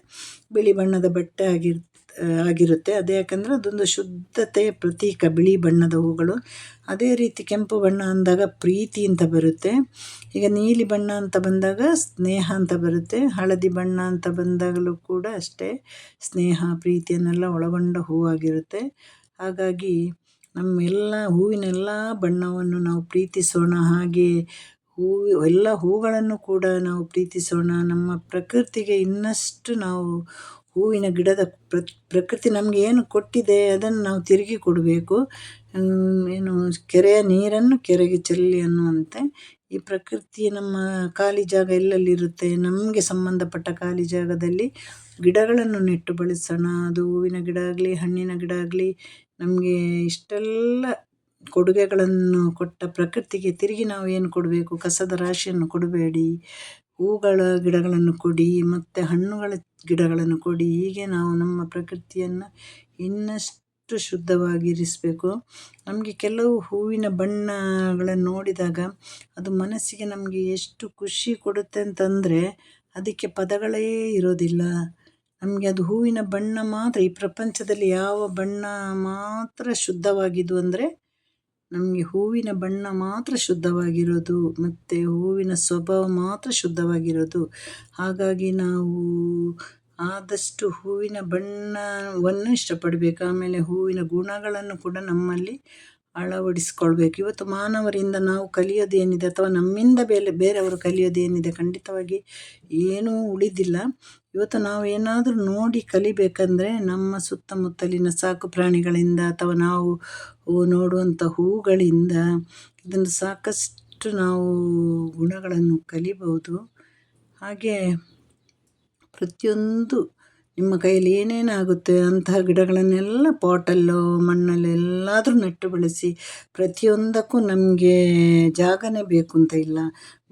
ಬಿಳಿ ಬಣ್ಣದ ಬಟ್ಟೆ ಆಗಿರ್ ಆಗಿರುತ್ತೆ. ಅದು ಯಾಕಂದರೆ ಅದೊಂದು ಶುದ್ಧತೆಯ ಪ್ರತೀಕ ಬಿಳಿ ಬಣ್ಣದ ಹೂಗಳು. ಅದೇ ರೀತಿ ಕೆಂಪು ಬಣ್ಣ ಅಂದಾಗ ಪ್ರೀತಿ ಅಂತ ಬರುತ್ತೆ. ಈಗ ನೀಲಿ ಬಣ್ಣ ಅಂತ ಬಂದಾಗ ಸ್ನೇಹ ಅಂತ ಬರುತ್ತೆ. ಹಳದಿ ಬಣ್ಣ ಅಂತ ಬಂದಾಗಲೂ ಕೂಡ ಅಷ್ಟೇ ಸ್ನೇಹ, ಪ್ರೀತಿಯನ್ನೆಲ್ಲ ಒಳಗೊಂಡ ಹೂವಾಗಿರುತ್ತೆ ಹಾಗಾಗಿ ನಮ್ಮೆಲ್ಲ ಹೂವಿನೆಲ್ಲ ಬಣ್ಣವನ್ನು ನಾವು ಪ್ರೀತಿಸೋಣ. ಹಾಗೆ ಹೂವು ಎಲ್ಲ ಹೂಗಳನ್ನು ಕೂಡ ನಾವು ಪ್ರೀತಿಸೋಣ. ನಮ್ಮ ಪ್ರಕೃತಿಗೆ ಇನ್ನಷ್ಟು ನಾವು ಹೂವಿನ ಗಿಡದ ಪ್ರಕೃತಿ ನಮಗೆ ಏನು ಕೊಟ್ಟಿದೆ ಅದನ್ನು ನಾವು ತಿರುಗಿ ಕೊಡಬೇಕು. ಏನು ಕೆರೆಯ ನೀರನ್ನು ಕೆರೆಗೆ ಚೆಲ್ಲಿ ಅನ್ನುವಂತೆ. ಈ ಪ್ರಕೃತಿ ನಮ್ಮ ಖಾಲಿ ಜಾಗ ಎಲ್ಲೆಲ್ಲಿರುತ್ತೆ? ನಮಗೆ ಸಂಬಂಧಪಟ್ಟ ಖಾಲಿ ಜಾಗದಲ್ಲಿ ಗಿಡಗಳನ್ನು ನೆಟ್ಟು ಬೆಳೆಸೋಣ. ಅದು ಹೂವಿನ ಗಿಡ ಆಗಲಿ, ಹಣ್ಣಿನ ಗಿಡ ಆಗಲಿ, ನಮಗೆ ಇಷ್ಟೆಲ್ಲ ಕೊಡುಗೆಗಳನ್ನು ಕೊಟ್ಟ ಪ್ರಕೃತಿಗೆ ತಿರುಗಿ ನಾವು ಏನು ಕೊಡಬೇಕು? ಕಸದ ರಾಶಿಯನ್ನು ಕೊಡಬೇಡಿ. ಹೂಗಳ ಗಿಡಗಳನ್ನು ಕೊಡಿ, ಮತ್ತು ಹಣ್ಣುಗಳ ಗಿಡಗಳನ್ನು ಕೊಡಿ. ಹೀಗೆ ನಾವು ನಮ್ಮ ಪ್ರಕೃತಿಯನ್ನು ಇನ್ನಷ್ಟು ಶುದ್ಧವಾಗಿರಿಸಬೇಕು. ನಮಗೆ ಕೆಲವು ಹೂವಿನ ಬಣ್ಣಗಳನ್ನು ನೋಡಿದಾಗ ಅದು ಮನಸ್ಸಿಗೆ ನಮಗೆ ಎಷ್ಟು ಖುಷಿ ಕೊಡುತ್ತೆ ಅಂತಂದರೆ ಅದಕ್ಕೆ ಪದಗಳೇ ಇರೋದಿಲ್ಲ. ನಮಗೆ ಅದು ಹೂವಿನ ಬಣ್ಣ ಮಾತ್ರ, ಈ ಪ್ರಪಂಚದಲ್ಲಿ ಯಾವ ಬಣ್ಣ ಮಾತ್ರ ಶುದ್ಧವಾಗಿದ್ದು ಅಂದರೆ ನಮಗೆ ಹೂವಿನ ಬಣ್ಣ ಮಾತ್ರ ಶುದ್ಧವಾಗಿರೋದು, ಮತ್ತು ಹೂವಿನ ಸ್ವಭಾವ ಮಾತ್ರ ಶುದ್ಧವಾಗಿರೋದು. ಹಾಗಾಗಿ ನಾವು ಆದಷ್ಟು ಹೂವಿನ ಬಣ್ಣವನ್ನು ಇಷ್ಟಪಡಬೇಕು. ಆಮೇಲೆ ಹೂವಿನ ಗುಣಗಳನ್ನು ಕೂಡ ನಮ್ಮಲ್ಲಿ ಅಳವಡಿಸ್ಕೊಳ್ಬೇಕು. ಇವತ್ತು ಮಾನವರಿಂದ ನಾವು ಕಲಿಯೋದೇನಿದೆ ಅಥವಾ ನಮ್ಮಿಂದ ಬೇರೆ ಬೇರೆಯವರು ಕಲಿಯೋದೇನಿದೆ ಖಂಡಿತವಾಗಿ ಏನೂ ಉಳಿದಿಲ್ಲ. ಇವತ್ತು ನಾವು ಏನಾದರೂ ನೋಡಿ ಕಲಿಬೇಕಂದ್ರೆ ನಮ್ಮ ಸುತ್ತಮುತ್ತಲಿನ ಸಾಕು ಪ್ರಾಣಿಗಳಿಂದ ಅಥವಾ ನಾವು ನೋಡುವಂಥ ಹೂಗಳಿಂದ ಇದನ್ನು ಸಾಕಷ್ಟು ನಾವು ಗುಣಗಳನ್ನು ಕಲಿಬೋದು ಹಾಗೆ ಪ್ರತಿಯೊಂದು ನಿಮ್ಮ ಕೈಯಲ್ಲಿ ಏನೇನಾಗುತ್ತೆ ಅಂತಹ ಗಿಡಗಳನ್ನೆಲ್ಲ ಪಾಟಲ್ಲೋ ಮಣ್ಣಲ್ಲಿ ಎಲ್ಲಾದರೂ ನೆಟ್ಟು ಬೆಳೆಸಿ ಪ್ರತಿಯೊಂದಕ್ಕೂ ನಮಗೆ ಜಾಗನೇ ಬೇಕು ಅಂತ ಇಲ್ಲ.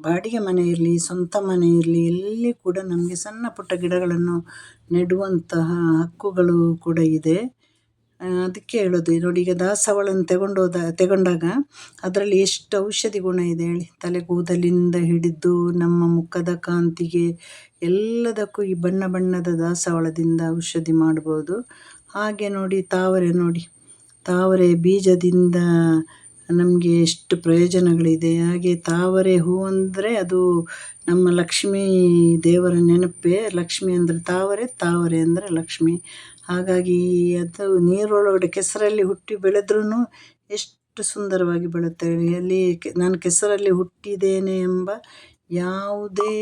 ಬಾಡಿಗೆ ಮನೆ ಇರಲಿ, ಸ್ವಂತ ಮನೆ ಇರಲಿ, ಎಲ್ಲಿ ಕೂಡ ನಮಗೆ ಸಣ್ಣ ಪುಟ್ಟ ಗಿಡಗಳನ್ನು ನೆಡುವಂತಹ ಹಕ್ಕುಗಳು ಕೂಡ ಇದೆ. ಅದಕ್ಕೆ ಹೇಳೋದು ನೋಡಿ, ಈಗ ದಾಸವಾಳನ್ನು ತಗೊಂಡೋದ, ತಗೊಂಡಾಗ ಅದರಲ್ಲಿ ಎಷ್ಟು ಔಷಧಿ ಗುಣ ಇದೆ ಹೇಳಿ. ತಲೆ ಕೂದಲಿಂದ ಹಿಡಿದು ನಮ್ಮ ಮುಖದ ಕಾಂತಿಗೆ ಎಲ್ಲದಕ್ಕೂ ಈ ಬಣ್ಣ ಬಣ್ಣದ ದಾಸವಾಳದಿಂದ ಔಷಧಿ ಮಾಡ್ಬೋದು. ಹಾಗೆ ನೋಡಿ, ತಾವರೆ ನೋಡಿ. ತಾವರೆ ಬೀಜದಿಂದ ನಮಗೆ ಎಷ್ಟು ಪ್ರಯೋಜನಗಳಿದೆ. ಹಾಗೆ ತಾವರೆ ಹೂ ಅಂದರೆ ಅದು ನಮ್ಮ ಲಕ್ಷ್ಮೀ ದೇವರ ನೆನಪೇ. ಲಕ್ಷ್ಮಿ ಅಂದರೆ ತಾವರೆ ತಾವರೆ ಅಂದರೆ ಲಕ್ಷ್ಮಿ. ಹಾಗಾಗಿ ಅದು ನೀರೊಳಗಡೆ ಕೆಸರಲ್ಲಿ ಹುಟ್ಟಿ ಬೆಳೆದ್ರೂ ಎಷ್ಟು ಸುಂದರವಾಗಿ ಬೆಳುತ್ತೆ ಅಲ್ಲಿ ನಾನು ಕೆಸರಲ್ಲಿ ಹುಟ್ಟಿದ್ದೇನೆ ಎಂಬ ಯಾವುದೇ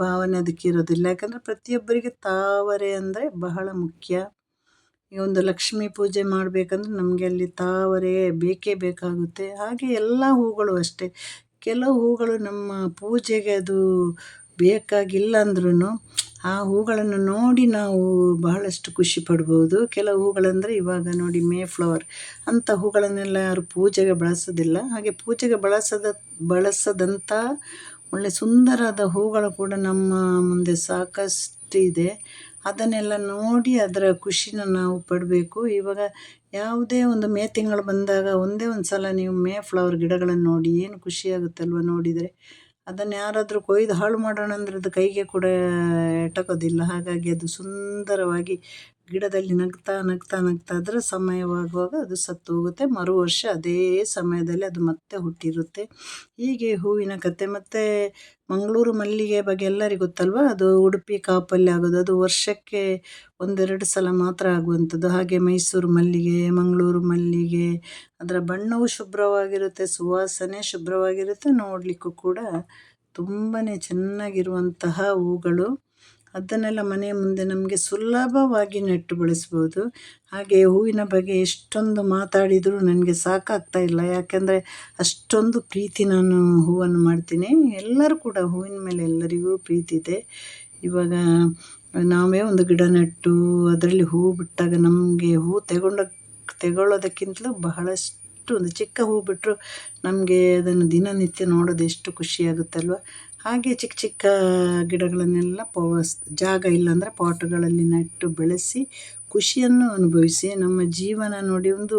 ಭಾವನೆ ಅದಕ್ಕೆ ಇರೋದಿಲ್ಲ. ಯಾಕಂದರೆ ಪ್ರತಿಯೊಬ್ಬರಿಗೆ ತಾವರೆ ಅಂದರೆ ಬಹಳ ಮುಖ್ಯ. ಈ ಒಂದು ಲಕ್ಷ್ಮೀ ಪೂಜೆ ಮಾಡಬೇಕಂದ್ರೆ ನಮಗೆ ಅಲ್ಲಿ ತಾವರೆ ಬೇಕೇ ಬೇಕಾಗುತ್ತೆ. ಹಾಗೆ ಎಲ್ಲ ಹೂಗಳು ಅಷ್ಟೇ. ಕೆಲವು ಹೂಗಳು ನಮ್ಮ ಪೂಜೆಗೆ ಅದು ಬೇಕಾಗಿಲ್ಲ ಅಂದ್ರೂ ಆ ಹೂಗಳನ್ನು ನೋಡಿ ನಾವು ಬಹಳಷ್ಟು ಖುಷಿ ಪಡ್ಬೋದು. ಕೆಲವು ಹೂಗಳಂದರೆ ಇವಾಗ ನೋಡಿ ಮೇ ಫ್ಲವರ್ ಅಂಥ ಹೂಗಳನ್ನೆಲ್ಲ ಯಾರು ಪೂಜೆಗೆ ಬಳಸೋದಿಲ್ಲ. ಹಾಗೆ ಪೂಜೆಗೆ ಬಳಸದ, ಬಳಸದಂಥ ಒಳ್ಳೆ ಸುಂದರವಾದ ಹೂಗಳು ಕೂಡ ನಮ್ಮ ಮುಂದೆ ಸಾಕಷ್ಟು ಇದೆ ಅದನ್ನೆಲ್ಲ ನೋಡಿ ಅದರ ಖುಷಿನ ನಾವು ಪಡಬೇಕು. ಇವಾಗ ಯಾವುದೇ ಒಂದು ಮೇ ತಿಂಗಳು ಬಂದಾಗ ಒಂದೇ ಒಂದು ಸಲ ನೀವು ಮೇ ಫ್ಲವರ್ ಗಿಡಗಳನ್ನು ನೋಡಿ, ಏನು ಖುಷಿಯಾಗುತ್ತಲ್ವ ನೋಡಿದರೆ. ಅದನ್ನು ಯಾರಾದರೂ ಕೊಯ್ದು ಹಾಳು ಮಾಡೋಣ ಅಂದರೆ ಅದು ಕೈಗೆ ಕೂಡ ಎಟಕೋದಿಲ್ಲ. ಹಾಗಾಗಿ ಅದು ಸುಂದರವಾಗಿ ಗಿಡದಲ್ಲಿ ನಗ್ತಾ ನಗ್ತಾ ನಗ್ತಾ ಅದರ ಸಮಯವಾಗುವಾಗ ಅದು ಸತ್ತು ಹೋಗುತ್ತೆ. ಮರು ವರ್ಷ ಅದೇ ಸಮಯದಲ್ಲಿ ಅದು ಮತ್ತೆ ಹುಟ್ಟಿರುತ್ತೆ. ಹೀಗೆ ಹೂವಿನ ಕತೆ ಮತ್ತು ಮಂಗಳೂರು ಮಲ್ಲಿಗೆ ಬಗ್ಗೆ ಎಲ್ಲರಿಗೂ ಗೊತ್ತಲ್ವ? ಅದು ಉಡುಪಿ ಕಾಪಲ್ಲಿ ಆಗೋದು. ಅದು ವರ್ಷಕ್ಕೆ ಒಂದೆರಡು ಸಲ ಮಾತ್ರ ಆಗುವಂಥದ್ದು. ಹಾಗೆ ಮೈಸೂರು ಮಲ್ಲಿಗೆ, ಮಂಗಳೂರು ಮಲ್ಲಿಗೆ, ಅದರ ಬಣ್ಣವು ಶುಭ್ರವಾಗಿರುತ್ತೆ, ಸುವಾಸನೆ ಶುಭ್ರವಾಗಿರುತ್ತೆ. ನೋಡಲಿಕ್ಕೂ ಕೂಡ ತುಂಬಾ ಚೆನ್ನಾಗಿರುವಂತಹ ಹೂಗಳು. ಅದನ್ನೆಲ್ಲ ಮನೆಯ ಮುಂದೆ ನಮಗೆ ಸುಲಭವಾಗಿ ನೆಟ್ಟು ಬೆಳೆಸ್ಬೋದು. ಹಾಗೆ ಹೂವಿನ ಬಗ್ಗೆ ಎಷ್ಟೊಂದು ಮಾತಾಡಿದರೂ ನನಗೆ ಸಾಕಾಗ್ತಾ ಇಲ್ಲ. ಯಾಕೆಂದರೆ ಅಷ್ಟೊಂದು ಪ್ರೀತಿ ನಾನು ಹೂವನ್ನು ಮಾಡ್ತೀನಿ. ಎಲ್ಲರೂ ಕೂಡ ಹೂವಿನ ಮೇಲೆ ಎಲ್ಲರಿಗೂ ಪ್ರೀತಿ ಇದೆ. ಇವಾಗ ನಾವೇ ಒಂದು ಗಿಡ ನೆಟ್ಟು ಅದರಲ್ಲಿ ಹೂ ಬಿಟ್ಟಾಗ ನಮಗೆ ಹೂ ತಗೊಂಡ ತಗೊಳ್ಳೋದಕ್ಕಿಂತಲೂ ಬಹಳಷ್ಟು ಒಂದು ಚಿಕ್ಕ ಹೂ ಬಿಟ್ಟರು ನಮಗೆ ಅದನ್ನು ದಿನನಿತ್ಯ ನೋಡೋದು ಎಷ್ಟು ಖುಷಿಯಾಗುತ್ತಲ್ವ? ಹಾಗೆ ಚಿಕ್ಕ ಚಿಕ್ಕ ಗಿಡಗಳನ್ನೆಲ್ಲ ಪೋಸ್ ಜಾಗ ಇಲ್ಲಾಂದರೆ ಪಾಟ್ಗಳಲ್ಲಿ ನೆಟ್ಟು ಬೆಳೆಸಿ ಖುಷಿಯನ್ನು ಅನುಭವಿಸಿ. ನಮ್ಮ ಜೀವನ ನೋಡಿ ಒಂದು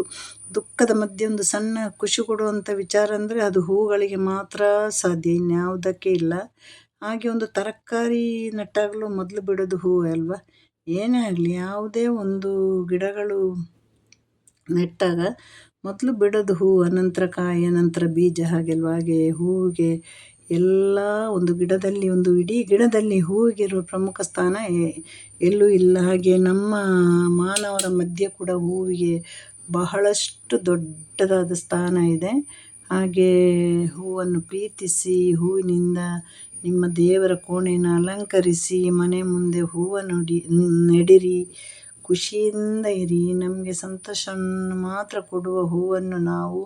ದುಃಖದ ಮಧ್ಯೆ ಒಂದು ಸಣ್ಣ ಖುಷಿ ಕೊಡುವಂಥ ವಿಚಾರ ಅಂದರೆ ಅದು ಹೂಗಳಿಗೆ ಮಾತ್ರ ಸಾಧ್ಯ, ಇನ್ಯಾವುದಕ್ಕೆ ಇಲ್ಲ. ಹಾಗೆ ಒಂದು ತರಕಾರಿ ನೆಟ್ಟಾಗಲೂ ಮೊದಲು ಬಿಡೋದು ಹೂ ಅಲ್ವಾ? ಏನೇ ಆಗಲಿ, ಯಾವುದೇ ಒಂದು ಗಿಡಗಳು ನೆಟ್ಟಾಗ ಮೊದಲು ಬಿಡೋದು ಹೂವು ಅನಂತರ ಕಾಯಿ, ಅನಂತರ ಬೀಜ ಹಾಗೆಲ್ವ? ಹಾಗೆ ಹೂವಿಗೆ ಎಲ್ಲ ಒಂದು ಗಿಡದಲ್ಲಿ, ಒಂದು ಇಡೀ ಗಿಡದಲ್ಲಿ ಹೂವಿಗಿರುವ ಪ್ರಮುಖ ಸ್ಥಾನ ಎಲ್ಲೂ ಇಲ್ಲ. ಹಾಗೆ ನಮ್ಮ ಮಾನವರ ಮಧ್ಯೆ ಕೂಡ ಹೂವಿಗೆ ಬಹಳಷ್ಟು ದೊಡ್ಡದಾದ ಸ್ಥಾನ ಇದೆ. ಹಾಗೆ ಹೂವನ್ನು ಪ್ರೀತಿಸಿ, ಹೂವಿನಿಂದ ನಿಮ್ಮ ದೇವರ ಕೋಣೆಯನ್ನು ಅಲಂಕರಿಸಿ, ಮನೆ ಮುಂದೆ ಹೂವನ್ನು ನೋಡಿ ನೆಡಿರಿ, ಖುಷಿಯಿಂದ ಇರಿ. ನಮಗೆ ಸಂತೋಷವನ್ನು ಮಾತ್ರ ಕೊಡುವ ಹೂವನ್ನು ನಾವು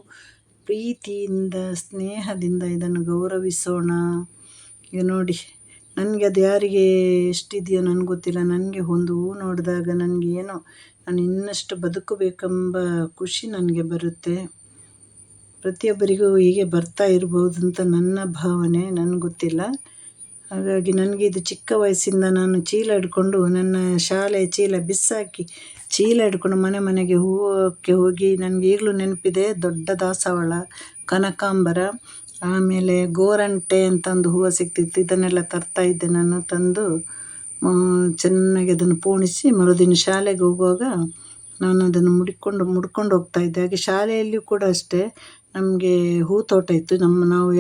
ಪ್ರೀತಿಯಿಂದ, ಸ್ನೇಹದಿಂದ ಇದನ್ನು ಗೌರವಿಸೋಣ. ಈಗ ನೋಡಿ, ನನಗೆ ಅದು ಯಾರಿಗೆ ಎಷ್ಟಿದೆಯೋ ನನಗೆ ಗೊತ್ತಿಲ್ಲ. ನನಗೆ ಒಂದು ಹೂ ನೋಡಿದಾಗ ನನಗೆ ಏನೋ, ನಾನು ಇನ್ನಷ್ಟು ಬದುಕಬೇಕೆಂಬ ಖುಷಿ ನನಗೆ ಬರುತ್ತೆ. ಪ್ರತಿಯೊಬ್ಬರಿಗೂ ಹೀಗೆ ಬರ್ತಾ ಇರ್ಬೋದು ಅಂತ ನನ್ನ ಭಾವನೆ, ನನಗೆ ಗೊತ್ತಿಲ್ಲ. ಹಾಗಾಗಿ ನನಗೆ ಇದು ಚಿಕ್ಕ ವಯಸ್ಸಿಂದ ನಾನು ಚೀಲ ಹಿಡ್ಕೊಂಡು ನನ್ನ ಶಾಲೆಯ ಚೀಲ ಬಿಸಾಕಿ ಚೀಲ ಹಿಡ್ಕೊಂಡು ಮನೆ ಮನೆಗೆ ಹೂವಕ್ಕೆ ಹೋಗಿ ನನಗೆ ಈಗಲೂ ನೆನಪಿದೆ ದೊಡ್ಡ ದಾಸವಾಳ, ಕನಕಾಂಬರ, ಆಮೇಲೆ ಗೋರಂಟೆ ಅಂತ ಒಂದು ಹೂವು ಸಿಗ್ತಿತ್ತು. ಇದನ್ನೆಲ್ಲ ತರ್ತಾಯಿದ್ದೆ ನಾನು ತಂದು ಚೆನ್ನಾಗಿ ಅದನ್ನು ಪೋಣಿಸಿ ಮರುದಿನ ಶಾಲೆಗೆ ಹೋಗುವಾಗ ನಾನು ಅದನ್ನು ಮುಡಿಕೊಂಡು ಮುಡ್ಕೊಂಡು ಹೋಗ್ತಾಯಿದ್ದೆ ಹಾಗೆ ಶಾಲೆಯಲ್ಲಿಯೂ ಕೂಡ ಅಷ್ಟೇ. ನಮಗೆ ಹೂ ತೋಟ ಇತ್ತು. ನಮ್ಮ ನಾವು